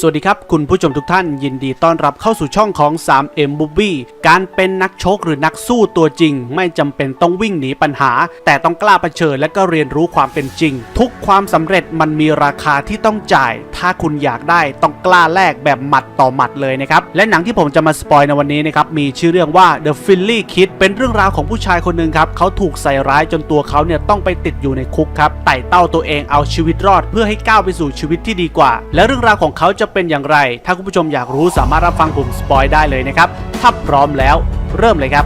สวัสดีครับ คุณผู้ชมทุกท่านยินดีต้อนรับเข้าสู่ช่องของ 3M b o b b y การเป็นนักชกหรือนักสู้ตัวจริง ไม่จำเป็นต้องวิ่งหนีปัญหา แต่ต้องกล้าเผชิญและก็เรียนรู้ความเป็นจริง ทุกความสำเร็จมันมีราคาที่ต้องจ่าย ถ้าคุณอยากได้ต้องกล้าแลกแบบหมัดต่อหมัดเลยนะครับ และหนังที่ผมจะมาสปอยในวันนี้นะครับมีชื่อเรื่องว่า The Philly Kid เป็นเรื่องราวของผู้ชายคนหนึ่งครับเขาถูกใส่ร้ายจนตัวเขาเนี่ยต้องไปติดอยู่ในคุกครับไต่เต้าตัวเองเอาชีวิตรอด เพื่อให้ก้าวไปสู่ชีวิตที่ดีกว่า และเรื่องราวของเขาจะเป็นอย่างไร ถ้าคุณผู้ชมอยากรู้สามารถรับฟังผมสปอยได้เลยนะครับ ถ้าพร้อมแล้ว เริ่มเลยครับ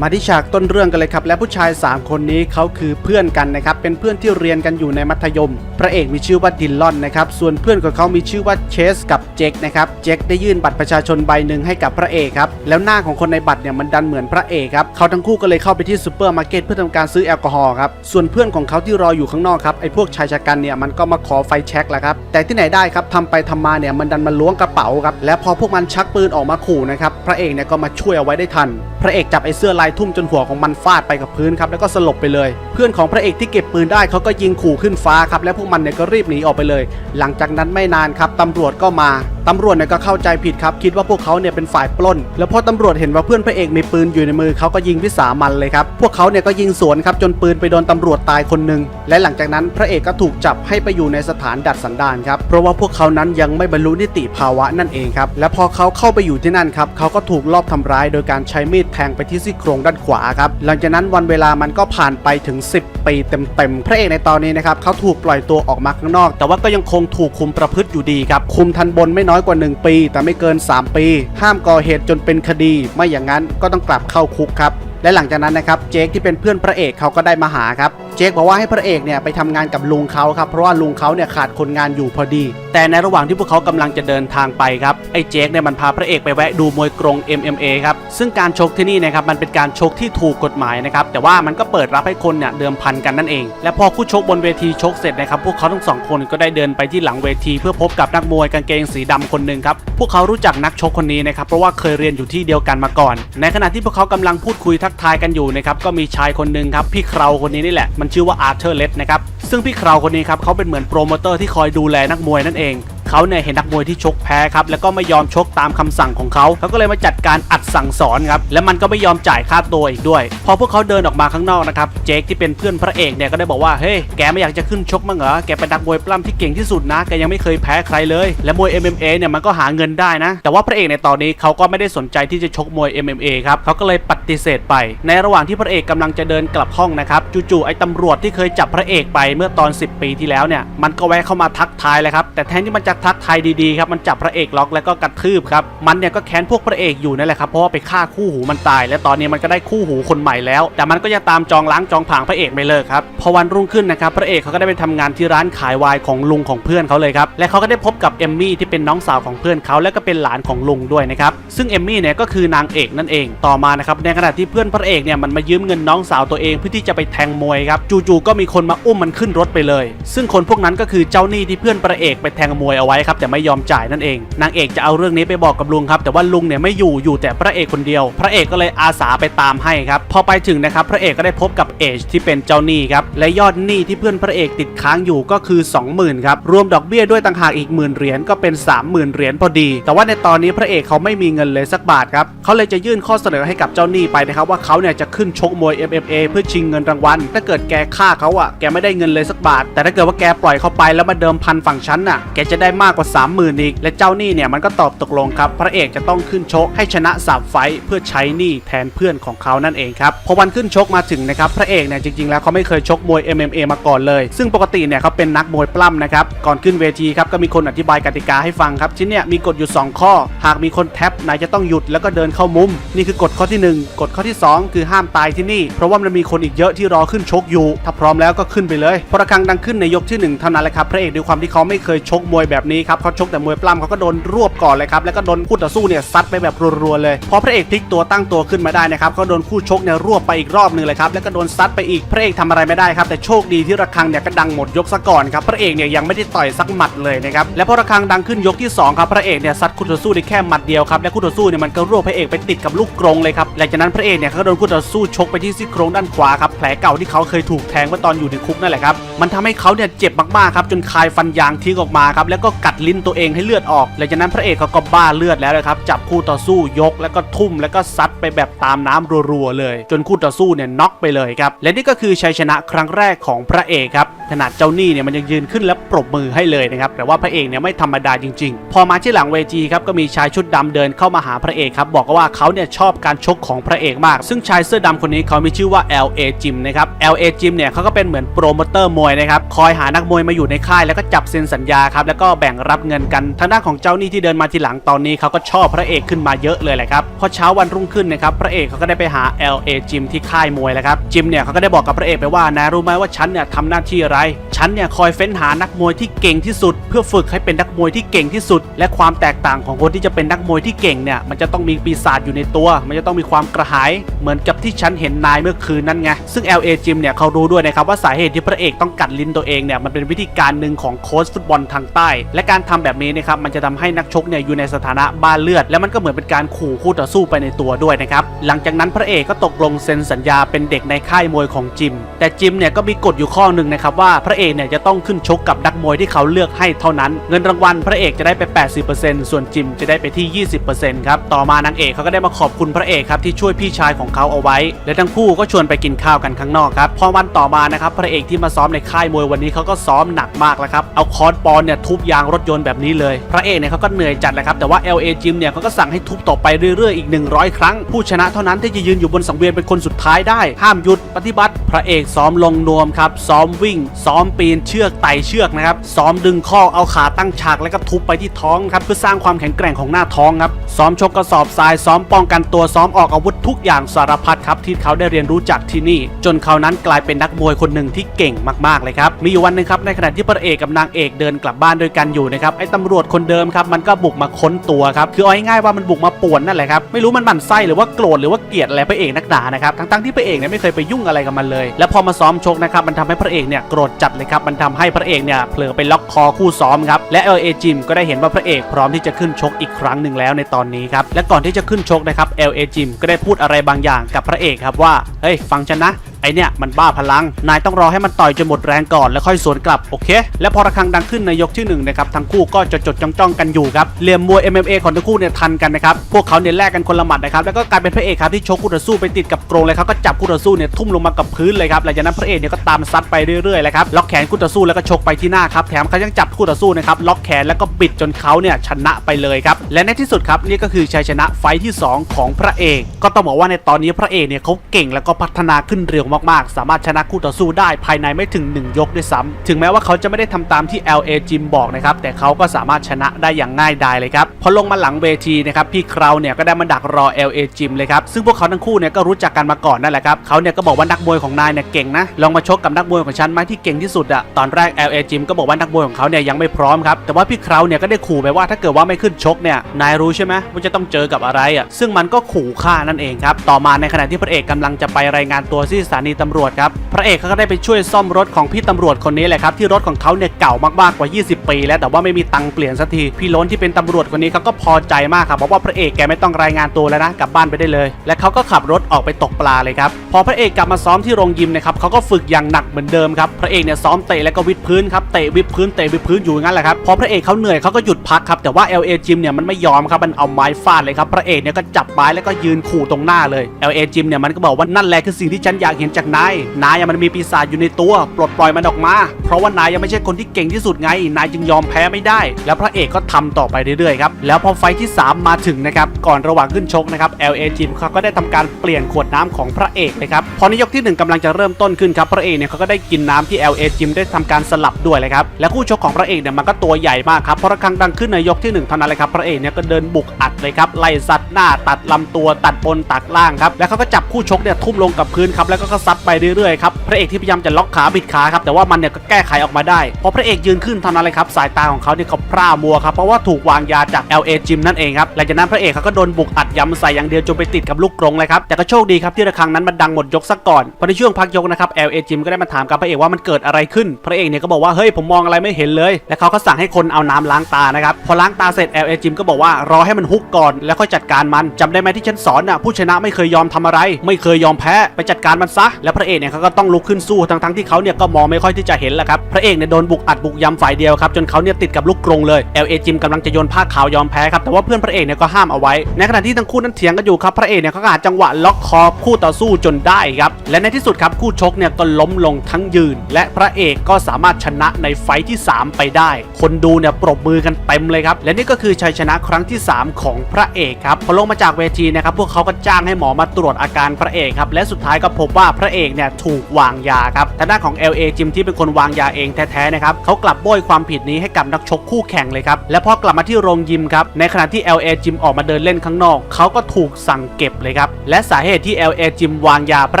มาที่ฉากต้นเรื่องกันเลยครับ และผู้ชาย 3 คนนี้เขาคือเพื่อนกันนะครับเป็นเพื่อนที่เรียนกันอยู่ในมัธยม พระเอกมีชื่อว่าดิลลอนนะครับส่วนเพื่อนของเขามีชื่อว่าเชสกับเจคนะครับเจคได้ยื่นบัตรประชาชนใบหนึ่งให้กับพระเอกครับแล้วหน้าของคนในบัตรเนี่ยมันดันเหมือนพระเอกครับเขาทั้งคู่ก็เลยเข้าไปที่ซูเปอร์มาร์เก็ตเพื่อทำการซื้อแอลกอฮอล์ครับส่วนเพื่อนของเขาที่รออยู่ข้างนอกครับไอ้พวกชายชะกันเนี่ยมันก็มาขอไฟแช็กแหละครับแต่ที่ไหนได้ครับทำไปทำมาเนี่ยมันดันมาล้วงกระเป๋าครับและพอพวกมันชักปืนออกมาขู่นะครับพระเอกเนี่ยก็มาช่วยเอาไว้ได้ทัน พระเอกจับไอ้เสื้อลายทุ่มจนหัวของมันฟาดไปกับพื้นครับแล้วก็สลบไปเลย เพื่อนของพระเอกที่เก็บปืนได้เขาก็ยิงขู่ขึ้นฟ้าครับและพวกมันเนี่ยก็รีบหนีออกไปเลย หลังจากนั้นไม่นานครับตำรวจก็มา ตำรวจเนี่ยก็เข้าใจผิดครับ คิดว่าพวกเขาเนี่ยเป็นฝ่ายปล้น แล้วพอตำรวจเห็นว่าเพื่อนพระเอกมีปืนอยู่ในมือเขาก็ยิงวิสามันเลยครับ พวกเขาเนี่ยก็ยิงสวนครับจนปืนไปโดนตำรวจตายคนหนึ่งและหลังจากนั้นพระเอกก็ถูกจับให้ไปอยู่ในสถานดัดสันดานครับ เพราะว่าพวกเขานั้นยังไม่บรรลุนิติภาวะนั่นเองครับ และพอเขาเข้าไปอยู่ที่นั่นครับเขาก็ถูกลอบทำร้ายโดยการใช้มีดแทงไปที่ซี่โครงด้านขวาครับ หลังจากนั้นวันเวลามันก็ผ่านไปถึง 10 ปีเต็มๆ พระเอกในตอนนี้นะครับเขาถูกปล่อยตัวออกมาข้างนอก แต่ว่าก็ยังคงถูกคุมประพฤติอยู่ดีครับ คุมทันบนไม่น้อย้อยกว่า 1 ปี แต่ไม่เกิน 3 ปี ห้ามก่อเหตุจนเป็นคดี ไม่อย่างนั้นก็ต้องกลับเข้าคุกครับและหลังจากนั้นนะครับเจคที่เป็นเพื่อนพระเอกเขาก็ได้มาหาครับ เจคบอกว่าให้พระเอกเนี่ยไปทำงานกับลุงเขาครับเพราะว่าลุงเขาเนี่ยขาดคนงานอยู่พอดี แต่ในระหว่างที่พวกเขากำลังจะเดินทางไปครับไอ้เจคเนี่ยมันพาพระเอกไปแวะดูมวยกรง MMA ครับซึ่งการชกที่นี่นะครับมันเป็นการชกที่ถูกกฎหมายนะครับแต่ว่ามันก็เปิดรับให้คนเนี่ยเดิมพันกันนั่นเอง และพอคู่ชกบนเวทีชกเสร็จนะครับพวกเขาทั้งสองคนก็ได้เดินไปที่หลังเวที เพื่อพบกับนักมวยกางเกงสีดำคนหนึ่งครับพวกเขารู้จักนักชกคนนี้นะครับเพราะว่าเคยเรียนอยู่ที่เดียวกันมาก่อน ในขณะที่พวกเขากำลังพูดคุยทักทายกันอยู่นะครับก็มีชายคนหนึ่งครับพี่เคราคนนี้นี่แหละมันชื่อว่าอาร์เธอร์เลสนะครับซึ่งพี่คราวคนนี้ครับเขาเป็นเหมือนโปรโมเตอร์ที่คอยดูแลนักมวยนั่นเอง เขาเนี่ยเห็นนักมวยที่ชกแพ้ครับแล้วก็ไม่ยอมชกตามคำสั่งของเขาเขาก็เลยมาจัดการอัดสั่งสอนครับและมันก็ไม่ยอมจ่ายค่าตัวอีกด้วย พอพวกเขาเดินออกมาข้างนอกนะครับเจคที่เป็นเพื่อนพระเอกเนี่ยก็ได้บอกว่าเฮ้ยแกไม่อยากจะขึ้นชกมั้งเหรอแกเป็นนักมวยปล้ำที่เก่งที่สุดนะแกยังไม่เคยแพ้ใครเลย และมวย MMA เนี่ยมันก็หาเงินได้นะ แต่ว่าพระเอกในตอนนี้เขาก็ไม่ได้สนใจที่จะชกมวย MMA ครับเขาก็เลยปฏิเสธไป ในระหว่างที่พระเอกกำลังจะเดินกลับห้องนะครับจู่ๆไอ้ตำรวจที่เคยจับพระเอกไปเมื่อตอน 10 ปีที่แล้วเนี่ยมันก็แวะเข้ามาทักทายเลยครับแต่แทนที่มันจะทักทายดีๆครับมันจับพระเอกล็อกแล้วก็กระทืบครับมันเนี่ยก็แค้นพวกพระเอกอยู่นั่นแหละครับเพราะว่าไปฆ่าคู่หูมันตาย และตอนนี้มันก็ได้คู่หูคนใหม่แล้ว แต่มันก็ยังตามจองล้างจองผางพระเอกไม่เลิกครับพอวันรุ่งขึ้นนะครับพระเอกเขาก็ได้ไปทำงานที่ร้านขายไวน์ของลุงของเพื่อนเขาเลยครับและเขาก็ได้พบกับเอมมี่ที่เป็นน้องสาวของเพื่อนเขาและก็เป็นหลานของลุงด้วยนะครับซึ่งเอมมี่เนี่ยก็คือนางเอกนั่นเองต่อมานะครับในขณะที่เพื่อนพระเอกเนี่ยมันมายืมเงินน้องสาวตัวเองเพื่อที่จะไปแทงมวยครับจู่ๆก็มีคนมาอุ้มมันขึ้นรถไปเลย ซึ่งคนพวกนั้นก็คือเจ้าหนี้ที่เพื่อนพระเอกไปแทงมวยเอาไว้ครับแต่ไม่ยอมจ่ายนั่นเองนางเอกจะเอาเรื่องนี้ไปบอกกับลุงครับแต่ว่าลุงเนี่ยไม่อยู่อยู่แต่พระเอกคนเดียว พระเอกก็เลยอาสาไปตามให้ครับพอไปถึงนะครับพระเอกก็ได้พบกับเอจที่เป็นเจ้าหนี้ครับและยอดหนี้ที่เพื่อนพระเอกติดค้างอยู่ก็คือ 20,000ครับรวมดอกเบี้ยด้วยต่างหากอีกหมื่นเหรียญก็เป็น 30,000เหรียญพอดี แต่ว่าในตอนนี้พระเอกเขาไม่มีเงินเลยสักบาทครับเขาเลยจะยื่นข้อเสนอให้กับเจ้าหนี้ไปนะครับว่าเขาเนี่ยจะขึ้นชกมวย MMA เพื่อชิงเงินรางวัลถ้าเกิดแกฆ่าเขาอะแกไม่ได้เงินเลยสักบาท แต่ถ้าเกิดว่าแกปล่อยเขาไปแล้วมาเดิมพันฝั่งฉันน่ะแกจะได้มากกว่า 30,000 อีก และเจ้าหนี้เนี่ยมันก็ตอบตกลงครับ พระเอกจะต้องขึ้นชกให้ชนะสามไฟเพื่อใช้หนี้แทนเพื่อนของเขานั่นเองครับพอวันขึ้นชกมาถึงนะครับพระเอกเนี่ยจริงๆ แล้วเขาไม่เคยชกมวย MMA มาก่อนเลย ซึ่งปกติเนี่ยเขาเป็นนักมวยปล้ำนะครับก่อนขึ้นเวทีครับก็มีคนอธิบายกติกาให้ฟังครับชิ้นเนี่ยมีกฎอยู่ 2 ข้อ หากมีคนแท็บนายจะต้องหยุดแล้วก็เดินเข้ามุม นี่คือกฎข้อที่ 1 กฎข้อที่ 2 คือห้ามตายที่นี่ เพราะว่ามันมีคนอีกเยอะที่รอขึ้นชกอยู่ ถ้าพร้อมแล้วก็ขึ้นไปเลยพอระฆังดังขึ้นในยกที่หนึ่งเท่านั้นแหละครับพระเอกด้วยความที่เขาไม่เคยชกมวยแบบแบบนี้ครับเขาชกแต่มวยปล้ำเขาก็โดนรวบก่อนเลยครับแล้วก็โดนคู่ต่อสู้เนี่ยซัดไปแบบรัวๆเลยพอพระเอกพลิกตัวตั้งตัวขึ้นมาได้นะครับเขาโดนคู่ชกเนี่ยรวบไปอีกรอบหนึงเลยครับแล้วก็โดนซัดไปอีกพระเอกทำอะไรไม่ได้ครับแต่โชคดีที่ระฆังเนี่ยก็ดังหมดยกซะก่อนครับพระเอกเนี่ยยังไม่ได้ต่อยสักหมัดเลยนะครับและพอระฆังดังขึ้นยกที่สองครับพระเอกเนี่ยซัดคู่ต่อสู้ได้แค่หมัดเดียวครับและคู่ต่อสู้เนี่ยมันก็รวบพระเอกไปติดกับลูกกรงเลยครับหลังจากนั้นพระเอกเนี่ยเขาก็โดนคู่ต่อสู้ชกไปที่ซี่โครงด้านขวาครับแผลเก่าที่เขาเคยถูกแทงเมื่อตอนอยู่ในคุกนั่นแหละครับมันทำให้เขาเนี่ยเจ็บมากๆครับจนคายฟันยางทิ้งออกมาครับแล้วก็กัดลิ้นตัวเองให้เลือดออก หลังจากนั้นพระเอกเขาก็บ้าเลือดแล้วนะครับ จับคู่ต่อสู้ยกแล้วก็ทุ่มแล้วก็ซัดไปแบบตามน้ำรัวๆเลย จนคู่ต่อสู้เนี่ยน็อกไปเลยครับ และนี่ก็คือชัยชนะครั้งแรกของพระเอกครับ ขนาดเจ้าหนี้เนี่ยมันยังยืนขึ้นและปรบมือให้เลยนะครับ แต่ว่าพระเอกเนี่ยไม่ธรรมดาจริง ๆ พอมาที่หลังเวทีครับก็มีชายชุดดำเดินเข้ามาหาพระเอกครับบอกว่าเขาเนี่ยชอบการชกของพระเอกมาก ซึ่งชายเสื้อดำคนนี้เขามีชื่อว่า LA Jim นะครับ LA Jim เนี่ยเขาก็เป็นเหมือนโปรโมเตอร์มวยนะครับคอยหานักมวยมาอยู่ในค่ายแล้วก็จับเซ็นสัญญาครับแล้วก็แบ่งรับเงินกัน ทางด้านของเจ้าหนี้ที่เดินมาทีหลังตอนนี้เขาก็ชอบพระเอกขึ้นมาเยอะเลยแหละครับ พอเช้าวันรุ่งขึ้นนะครับ พระเอกเขาก็ได้ไปหา LA Jim ที่ค่ายมวยแล้วครับ จิมเนี่ยเขาก็ได้บอกกับพระเอกไปว่านายรู้ไหมว่าฉันเนี่ยทำหน้าที่อะไร ฉันเนี่ยคอยเฟ้นหานักมวยที่เก่งที่สุด เพื่อฝึกให้เป็นนักมวยที่เก่งที่สุด และความแตกต่างของคนที่จะเป็นนักมวยที่เก่งเนี่ย มันจะต้องมีปีศาจอยู่ในตัว มันจะต้องมีความกระหาย เหมือนกับที่ฉันเห็นนายเมื่อคืนนั่นไง ซึ่ง LA จิมเนี่ยเขารู้ด้วยนะครับว่าสาเหตุที่พระเอกต้องกัดลิ้นตัวเองเนี่ยมันเป็นวิธีการหนึ่งของโค้ชฟุตบอลทางใต้และการทำแบบนี้นะครับมันจะทำให้นักชกเนี่ยอยู่ในสถานะบ้าเลือด และมันก็เหมือนเป็นการขู่คู่ต่อสู้ไปในตัวด้วยนะครับหลังจากนั้นพระเอกก็ตกลงเซ็นสัญญาเป็นเด็กในค่ายมวยของจิม แต่จิมเนี่ยก็มีกฎอยู่ข้อหนึ่งนะครับว่าพระเอกเนี่ยจะต้องขึ้นชกกับนักมวยที่เขาเลือกให้เท่านั้น เงินรางวัลพระเอกจะได้ไป 80%ส่วนจิมจะได้ไปที่ 20%ครับต่อมานางเอกเขาก็ได้มาขอบคุณพระเอกครับที่ช่วยพี่ชายของเขาเอาไว้ และทั้งคู่ก็ชวนไปกินข้าวกันข้างนอกครับพอวันต่อมานะครับพระเอกที่มาซ้อมในค่ายมวยวันนี้เขาก็ซ้อมหนักมากแล้วครับเอาคอนปอนเนี่ยทุบยางรถยนต์แบบนี้เลย พระเอกเนี่ยเขาก็เหนื่อยจัดแหละครับแต่ว่า LA จิมเนี่ยเขาก็สั่งให้ทุบต่อไปเรื่อยๆอีก 100 ครั้ง ผู้ชนะเท่านั้นที่จะยืนอยู่บนสังเวียนเป็นคนสุดท้ายได้ ห้ามหยุดปฏิบัติ พระเอกซ้อมลงนวมครับซ้อมวิ่ง ซ้อมปีนเชือกไต่เชือกนะครับซ้อมดึงข้อเอาขาตั้งฉากแล้วก็ทุบไปที่ท้องครับเพื่อสร้างความแข็งแกร่งของหน้าท้องครับซ้อมชกกระสอบทรายซ้อมป้องกันตัวซ้อมออกอาวุธทุกอย่างสารพัดครับที่เขาได้เรียนรู้จากที่นี่ จนเขานั้นกลายเป็นนักมวยคนหนึ่งที่เก่งมากๆเลยครับมีอยู่วันหนึ่งครับในขณะที่พระเอกกับนางเอกเดินกลับบ้านด้วยกันอยู่นะครับไอ้ตำรวจคนเดิมครับมันก็บุกมาค้นตัวครับคือเอาง่ายๆว่ามันบุกมาป่วนนั่นแหละครับไม่รู้มันหมั่นไส้หรือว่าโกรธหรือว่าเกลียดอะไรพระเอกนักหนานะครับทั้งๆที่พระเอกเนี่ยไม่เคยไปยุ่งอะไรกับมันเลย แล้วพอมาซ้อมชกนะครับมันทำให้พระเอกเนี่ยโกรธจัดเลยครับมันทำให้พระเอกเนี่ยเผลอไปล็อกคอคู่ซ้อมครับและเอลเอจิมก็ได้เห็นว่าพระเอกพร้อมที่จะขึ้นชกอีกครั้งหนึ่งแล้วในตอนนี้ครับและก่อนที่จะขึ้นชกนะครับเอลเอจิมก็ได้พูดอะไรบางอย่างกับพระเอกครับว่าเฮ้ยฟังฉันนะ ไอเนี่ยมันบ้าพลัง นายต้องรอให้มันต่อยจนหมดแรงก่อนแล้วค่อยสวนกลับโอเค และพอระฆังดังขึ้นในยกที่หนึ่งนะครับทั้งคู่ก็จดจดจ้องจ้องๆกันอยู่ครับเหลี่ยมมวย MMA ของทั้งคู่เนี่ยทันกันนะครับพวกเขาเนี่ยแลกกันคนละหมัดนะครับแล้วก็กลายเป็นพระเอกครับที่ชกคู่ต่อสู้ไปติดกับกรงเลยครับก็จับคู่ต่อสู้เนี่ยทุ่มลงมากับพื้นเลยครับหลังจากนั้นพระเอกเนี่ยก็ตามซัดไปเรื่อยๆเลยครับล็อกแขนคู่ต่อสู้แล้วก็ชกไปที่หน้าครับแถมเขายังจับคู่ต่อสู้นะครับล็อกแขนแล้วก็บิดจนเขาเนี่ยชนะไปเลยครับและในที่สุดครับนี่ก็คือชัยชนะไฟท์ที่สองของพระเอก ก็ต้องบอกว่าในตอนนี้พระเอกเนี่ยเขาเก่งแล้วก็พัฒนาขึ้นเร็วมากๆ สามารถชนะคู่ต่อสู้ได้ภายในไม่ถึง 1 ยกด้วยซ้ำถึงแม้ว่าเขาจะไม่ได้ทำตามที่ LA จิมบอกนะครับแต่เขาก็สามารถชนะได้อย่างง่ายดายเลยครับพอลงมาหลังเวทีนะครับพี่คราวเนี่ยก็ได้มาดักรอ LA จิมเลยครับซึ่งพวกเขาทั้งคู่เนี่ยก็รู้จักกันมาก่อนนั่นแหละครับเขาเนี่ยก็บอกว่านักมวยของนายเนี่ยเก่งนะลองมาชกกับนักมวยของฉันไหมที่เก่งที่สุดอะตอนแรก LA จิมก็บอกว่านักมวยของเขาเนี่ยยังไม่พร้อมครับแต่ว่าพี่คราวเนี่ยก็ได้ขู่ไปว่าถ้าเกิดว่าไม่ขึ้นชกเนี่ยนายรู้ใช่ไหมว่าจะต้องเจอกับอะไรอะซึ่งมันก็ขู่ฆ่านั่นเองครับต่อมาในขณะที่พระเอกกำลังจะไปรายงานตัวที่สถานีตำรวจครับ พระเอกเขาก็ได้ไปช่วยซ่อมรถของพี่ตำรวจคนนี้แหละครับที่รถของเขาเนี่ยเก่ามากๆกว่า 20 ปี แล้วแต่ว่าไม่มีตังค์เปลี่ยนสักทีพี่ล้นที่เป็นตำรวจคนนี้เขาก็พอใจมากครับเพราะว่าพระเอกแกไม่ต้องรายงานตัวแล้วนะกลับบ้านไปได้เลย และเขาก็ขับรถออกไปตกปลาเลยครับพอพระเอกกลับมาซ้อมที่โรงยิมนะครับเขาก็ฝึกอย่างหนักเหมือนเดิมครับพระเอกเนี่ยซ้อมเตะแล้วก็วิดพื้นครับเตะวิดพื้นเตะวิดพื้นอยู่งั้นแหละครับพอพระเอกเขาเหนื่อยเขาก็หยุดพักครับแต่ว่า LA จิมเนี่ยมันไม่ยอมครับมันเอาไม้ฟาดเลยครับพระเอกเนี่ยก็จับไม้แล้วก็ยืนขู่ตรงหน้าเลย LA จิมเนี่ยมันก็บอกว่านั่นแหละคือสิ่งที่ฉันอยากเห็นจากนาย นายมันมีปีศาจอยู่ในตัว ปลดปล่อยมันออกมา เพราะว่านายยังไม่ใช่คนที่เก่งที่สุดไง นายจึงยอมแพ้ไม่ได้ แล้วพระเอกก็ทำต่อไปเรื่อยๆครับ แล้วพอไฟที่ 3 มาถึงนะครับ ก่อนระหว่างขึ้นชกนะครับ LA จิมเขาก็ได้ทำการเปลี่ยนขวดน้ำของพระเอกนะครับ พอในยกที่ 1กำลังจะเริ่มต้นขึ้นครับ พระเอกเนี่ยเขาก็ได้กินน้ำที่ LA จิมได้ทำการสลับด้วยเลยครับ และคู่ชกของพระเอกเนี่ยมันก็ตัวใหญ่มากครับ เพราะระฆังดังขึ้นในยกที่หนึ่งเท่านั้นเลยครับ พระเอกเนี่ยก็เดินบุกอัดเลยครับ ไล่ซัดหน้า ตัดลำตัว ตัดบนตัดล่างครับ แล้วเขาก็จับคู่ชกเนี่ยทุ่มลงกับพื้นครับ แล้วก็ก็ซัดไปเรื่อยๆครับพระเอกที่พยายามจะล็อกขาบิดขาครับแต่ว่ามันเนี่ยก็แก้ไขออกมาได้พอพระเอกยืนขึ้นเท่านั้นเลยครับสายตาของเขาเนี่ยเขาพร่ามัวครับเพราะว่าถูกวางยาจาก LA จิมนั่นเองครับหลังจากนั้นพระเอกเขาก็โดนบุกอัดยำใส่อย่างเดียวจนไปติดกับลูกกรงเลยครับแต่ก็โชคดีครับที่ระฆังนั้นมันดังหมดยกซะก่อนพอในช่วงพักยกนะครับ LA จิมก็ได้มาถามกับพระเอกว่ามันเกิดอะไรขึ้น พระเอกเนี่ยก็บอกว่าเฮ้ยผมมองอะไรไม่เห็นเลย และเขาก็สั่งให้คนเอาน้ำล้างตานะครับพอล้างตาเสร็จ LA จิมก็บอกว่ารอให้มันฮุกก่อนแล้วค่อยจัดการมันจำได้ไหมที่ฉันสอนน่ะผู้ชนะไม่เคยยอมทำอะไร ไม่เคยยอมแพ้ไปจัดการมันซะแล้วพระเอกเนี่ยเขาก็ต้องลุกขึ้นสู้ทั้งๆที่เขาเนี่ยก็มองไม่ค่อยที่จะเห็นแหละครับพระเอกเนี่ยโดนบุกอัดบุกยำฝ่ายเดียวครับจนเขาเนี่ยติดกับลูกกรงเลย LA จิมกำลังจะโยนผ้าขาวยอมแพ้ครับแต่ว่าเพื่อนพระเอกเนี่ยก็ห้ามเอาไว้ ในขณะที่ทั้งคู่นั้นเถียงกันอยู่ครับพระเอกเนี่ยเขาก็หาจังหวะล็อกคอคู่ต่อสู้จนได้ครับและในที่สุดครับคู่ชกเนี่ยก็ล้มลงทั้งยืน และพระเอกก็สามารถชนะในไฟท์ที่ 3 ไปได้ คนดูเนี่ยปรบมือกันเต็มเลยครับและนี่ก็คือชัยชนะครั้งที่ 3 ของพระเอกครับพอลงมาจากเวทีนะครับพวกเขาก็จ้างให้หมอมาตรวจอาการพระเอกครับและสุดท้ายก็พบว่าพระเอกเนี่ยถูกวางยาครับทางด้านของ LA จิมที่เป็นคนวางยาเองแท้ๆนะครับเขากลับโบยความผิดนี้ให้กับนักชกคู่แข่งเลยครับและพอกลับมาที่โรงยิมครับในขณะที่ LA จิมออกมาเดินเล่นข้างนอกเขาก็ถูกสั่งเก็บเลยครับและสาเหตุที่ LA จิมวางยาพร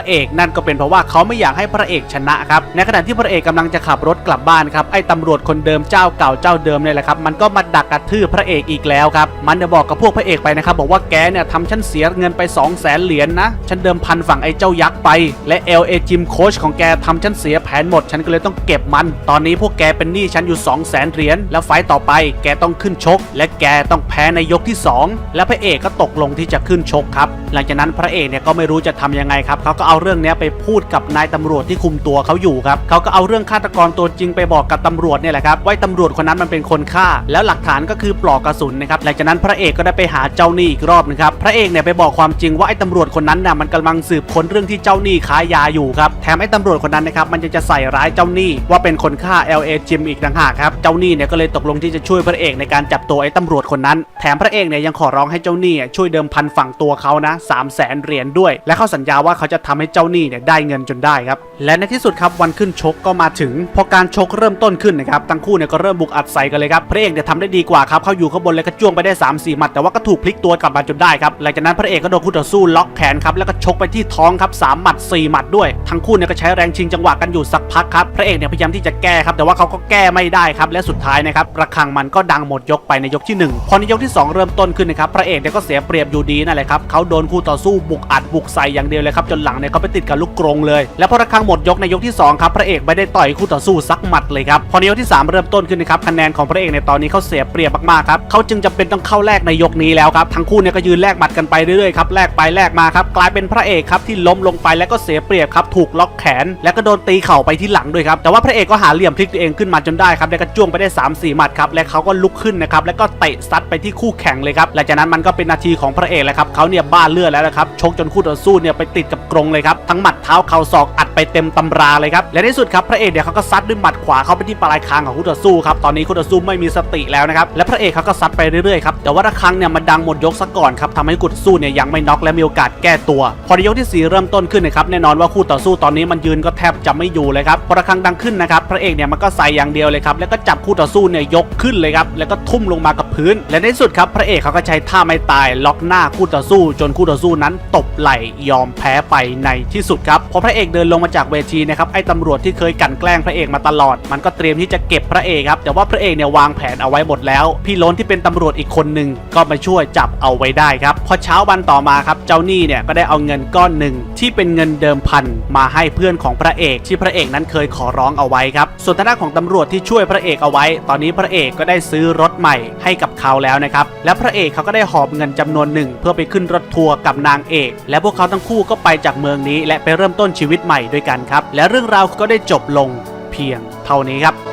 ะเอก นั่นก็เป็นเพราะว่าเขาไม่อยากให้พระเอกชนะครับในขณะที่พระเอกกำลังจะขับรถกลับบ้านครับไอ้ตำรวจคนเดิมเจ้าเก่าเจ้าเดิมเนี่ยแหละครับมันก็มาดักกระทืบพระเอกอีกแล้วครับมันจะบอกกับพวกพระเอกไปนะครับบอกว่าแกเนี่ยทำฉันเสียเงินไป 2 0 0แสนเหรียญนะฉันเดิมพันฝั่งไอ้เจ้ายักษ์ไปและ LA จิมโค้ชของแกทำฉันเสียแผนหมด ฉันก็เลยต้องเก็บมัน ตอนนี้พวกแกเป็นหนี้ฉันอยู่ 2 0 0แสนเหรียญ แล้วไฟต่อไปแกต้องขึ้นชก และแกต้องแพ้ในยกที่ 2 และพระเอกก็ตกลงที่จะขึ้นชกครับ หลังจากนั้นพระเอกเนี่ยก็ไม่รู้จะทำยังไงครับ เขาก็เอาเรื่องเนี้ยไปพูดกับนายตำรวจที่คุมตัวเขาอยู่ครับ เขาก็เอาเรื่องฆาตกรตัวจริงไปบอกกับตำรวจเนี่ยแหละครับว่าตำรวจคนนั้นมันเป็นคนฆ่า แล้วหลักฐานก็คือปลอกกระสุนนะครับ หลังจากนั้นพระเอกก็ได้ไปหาเจ้าหนี้อีกรอบนึงครับ พระเอกเนี่ยไปบอกความจริงว่าไอ้ตำรวจคนนั้นน่ะมันกำลังสืบค้นเรื่องที่เจ้าหนี้ค้ายาอยู่ครับ แถมไอ้ตำรวจคนนั้นนะครับมันยังจะใส่ร้ายเจ้าหนี้ว่าเป็นคนฆ่า LA จิมอีกต่างหากครับ เจ้าหนี้เนี่ยก็เลยตกลงที่จะช่วยพระเอกในการจับตัวไอ้ตำรวจคนนั้น แถมพระเอกเนี่ยยังขอร้องให้เจ้าหนี้ช่วยเดิมพันฝั่งตัวเขานะ3 0 0แสนเหรียญด้วย และเขาสัญญาว่าเขาจะทำให้เจ้าหนี้เนี่ยได้เงินจนได้ครับ และในที่สุดครับวันขึ้นชกก็มาถึง พอการชกเริ่มต้นขึ้นนะครับทั้งคู่เนี่ยก็เริ่มบุกอัดใส่กันเลยครับพระเอกเนี่ยทำได้ดีกว่าครับเขาอยู่ข้างบนเลยก็จ้วงไปได้3 4หมัดแต่ว่าก็ถูกพลิกตัวกลับมาจนได้ครับหลังจากนั้นพระเอกก็โดนคู่ต่อสู้ล็อกแขนครับแล้วก็ชกไปที่ท้องครับสามหมัด4หมัดด้วย ทั้งคู่เนี่ยก็ใช้แรงชิงจังหวะกันอยู่สักพักครับ พระเอกเนี่ยพยายามที่จะแก้ครับ แต่ว่าเขาก็แก้ไม่ได้ครับ และสุดท้ายนะครับ ระฆังมันก็ดังหมดยกไปในยกที่ 1 พอในยกที่ 2 เริ่มต้นขึ้นนะครับ พระเอกเนี่ยก็เสียเปรียบอยู่ดีนั่นแหละครับ เขาโดนคู่ต่อสู้บุกอัดบุกใส่อย่างเดียวเลยครับ จนหลังเนี่ยเขาไปติดกับลูกกรงเลย และพอระฆังหมดยกในยกที่2ครับ พระเอกไม่ได้ต่อยคู่ต่อสู้สักหมัดเลยครับ พอในยกที่ 3 เริ่มต้นขึ้นนะครับ คะแนนของพระเอกในตอนนี้เขาเสียเปรียบมากๆครับเขาจึงจำเป็นต้องเข้าแลกในยกนี้แล้วครับ ทั้งคู่เนี่ยก็ยืนแลกหมัดกันไปเรื่อยๆครับแลกไปแลกมาครับกลายเป็นพระเอกครับที่ล้มลงไปแล้วก็เสียเปรียบครับถูกล็อกแขน แล้วก็โดนตีเข่าไปที่หลังด้วยครับแต่ว่าพระเอกก็หาเหลี่ยมพลิกตัวเองขึ้นมาจนได้ครับแล้วก็จ้วงไปได้ 3 4 หมัดครับและเขาก็ลุกขึ้นนะครับแล้วก็เตะซัดไปที่คู่แข่งเลยครับหลังจากนั้นมันก็เป็นนาทีของพระเอกแล้วครับเขาเนี่ยบ้าเลือดแล้วนะครับชกจนคู่ต่อสู้เนี่ยไปติดกับกรงเลยครับทั้งหมัดเท้าเข่าศอกอัดไปเต็มตำราเลยครับและในสุดครับพระเอกเนี่ยเขาก็ซัดด้วยหมัดขวาเข้าไปที่ปลายคางของคู่ต่อสู้ครับตอนนี้คู่ต่อสู้ไม่มีสติแล้วนะครับและพระเอกเขาก็ซัดไปเรื่อยๆครับแต่ว่าระฆังเนี่ยมันดังหมดยกซะก่อนครับทำให้คู่ต่อสู้เนี่ยยังไม่น็อกและมีโอกาสแก้ตัว พอในยกที่สี่เริ่มต้นขึ้นนะครับแน่นอนว่าคู่ต่อสู้ตอนนี้มันยืนก็แทบจะไม่อยู่เลยครับพอระฆังดังขึ้นนะครับพระเอกเนี่ยมันก็ใส่อย่างเดียวเลยครับแล้วก็จับคู่ต่อสู้เนี่ยยกขึ้นเลยครับแล้วก็ทุ่มลงมากับพื้น และในสุดครับพระเอกเขาก็ใช้ท่าไม่ตายล็อกหน้าคู่ต่อสู้ จนคู่ต่อสู้นั้นตบไหลยอมแพ้ไปในที่สุดครับพอพระเอกเดินลงมาจากเวทีนะครับไอ้ตำรวจที่เคยกั่นแกล้งพระเอกมาตลอด มันก็เตรียมที่จะเก็บพระเอกครับแต่ว่าพระเอกเนี่ยวางแผนเอาไว้หมดแล้ว พี่ล้นที่เป็นตำรวจอีกคนหนึ่งก็มาช่วยจับเอาไว้ได้ครับพอเช้าวันต่อมาครับเจ้าหนี้เนี่ยก็ได้เอาเงินก้อนหนึ่งที่เป็นเงินเดิมพันมาให้เพื่อนของพระเอกที่พระเอกนั้นเคยขอร้องเอาไว้ครับ ส่วนทางด้านของตำรวจที่ช่วยพระเอกเอาไว้ ตอนนี้พระเอกก็ได้ซื้อรถใหม่ให้กับเขาแล้วนะครับ และพระเอกเขาก็ได้หอบเงินจำนวนหนึ่ง เพื่อไปขึ้นรถทัวร์กับนางเอก และพวกเขาทั้งคู่ก็ไปจากเมืองนี้ และไปเริ่มต้นชีวิตใหม่ด้วยกันครับ และเรื่องราวก็ได้จบลงเพียงเท่านี้ครับ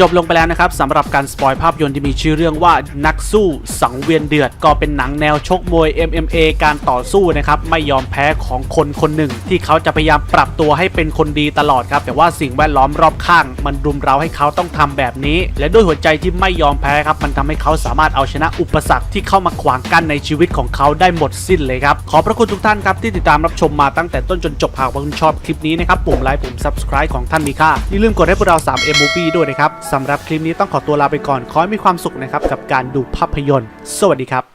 จบลงไปแล้วนะครับสำหรับการสปอยภาพยนตร์ที่มีชื่อเรื่องว่านักสู้สังเวียนเดือด ก็เป็นหนังแนวชกมวย MMA การต่อสู้นะครับไม่ยอมแพ้ของคนคนหนึ่ง ที่เขาจะพยายามปรับตัวให้เป็นคนดีตลอดครับแต่ว่าสิ่งแวดล้อมรอบข้าง มันรุมเร้าให้เขาต้องทำแบบนี้ และด้วยหัวใจที่ไม่ยอมแพ้ครับมันทำให้เขาสามารถเอาชนะอุปสรรคที่เข้ามาขวางกั้นในชีวิตของเขาได้หมดสิ้นเลยครับขอบพระคุณทุกท่านครับที่ติดตามรับชมมาตั้งแต่ต้นจนจบหากว่าคุณชอบคลิปนี้นะครับปุ่มไลค์ปุ่ม subscribe ของท่านมีค่าอย่าลืมกดให้พวกเรา 3 M Movie ด้วยนะครับสำหรับคลิปนี้ต้องขอตัวลาไปก่อน ขอให้มีความสุขนะครับกับการดูภาพยนตร์ สวัสดีครับ